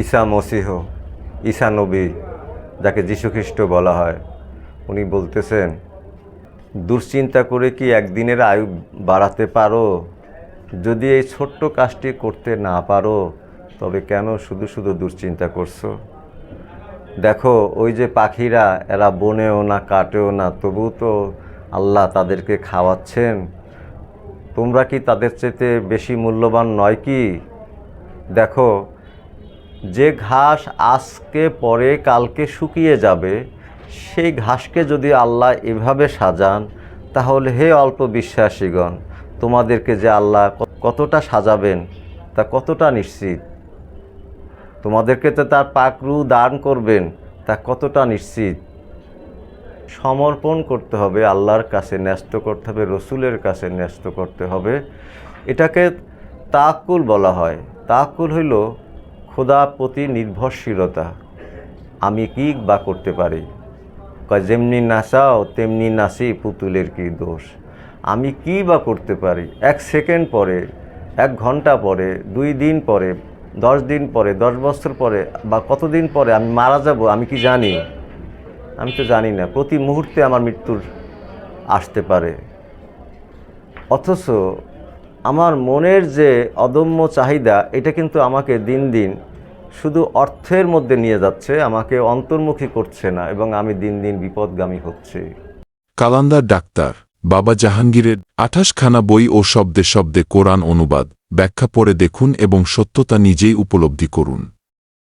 ঈসা মসিহ, ঈসা নবী, যাকে যীশুখ্রিস্ট বলা হয়, উনি বলতেছেন, দুশ্চিন্তা করে কি একদিনের আয়ু বাড়াতে পারো? যদি এই ছোট্ট কাজটি করতে না পারো, তবে কেন শুধু শুধু দুশ্চিন্তা করছ? দেখো, ওই যে পাখিরা, এরা বনেও না, কাটেও না তবু তো আল্লাহ তাদেরকে খাওয়াচ্ছেন। তোমরা কি তাদের চেতে বেশি মূল্যবান নয় কি? দেখো যে ঘাস আজকে পরে কালকে শুকিয়ে যাবে, সেই ঘাসকে যদি আল্লাহ এভাবে সাজান, তাহলে হে অল্প বিশ্বাসীগণ, তোমাদেরকে যে আল্লাহ কতটা সাজাবেন, তা কতটা নিশ্চিত? তোমাদেরকে তো তার পাকরু দান করবেন, তা কতটা নিশ্চিত? সমর্পণ করতে হবে, আল্লাহর কাছে ন্যস্ত করতে হবে, রসুলের কাছে ন্যস্ত করতে হবে। এটাকে তাকুল বলা হয়। তাকুল হইল খোদা প্রতি নির্ভরশীলতা। আমি কি বা করতে পারি? যেমনি নাচাও তেমনি নাচি পুতুলের কি দোষ? আমি কি বা করতে পারি? এক সেকেন্ড পরে, এক ঘণ্টা পরে, দুই দিন পরে, দশ দিন পরে, দশ বছর পরে, বা কতদিন পরে আমি মারা যাব, আমি কি জানি? আমি তো জানি না। প্রতি মুহূর্তে আমার মৃত্যুর আসতে পারে। অথচ আমার মনের যে অদম্য চাহিদা, এটা কিন্তু আমাকে দিন দিন শুধু অর্থের মধ্যে নিয়ে যাচ্ছে, আমাকে অন্তর্মুখী করছে না এবং আমি দিন দিন বিপদগামী হচ্ছে। কালান্দার ডাক্তার, বাবা জাহাঙ্গীরের আঠাশখানা বই ও শব্দে শব্দে কোরআন অনুবাদ, ব্যাখ্যা পড়ে দেখুন এবং সত্যতা নিজেই উপলব্ধি করুন।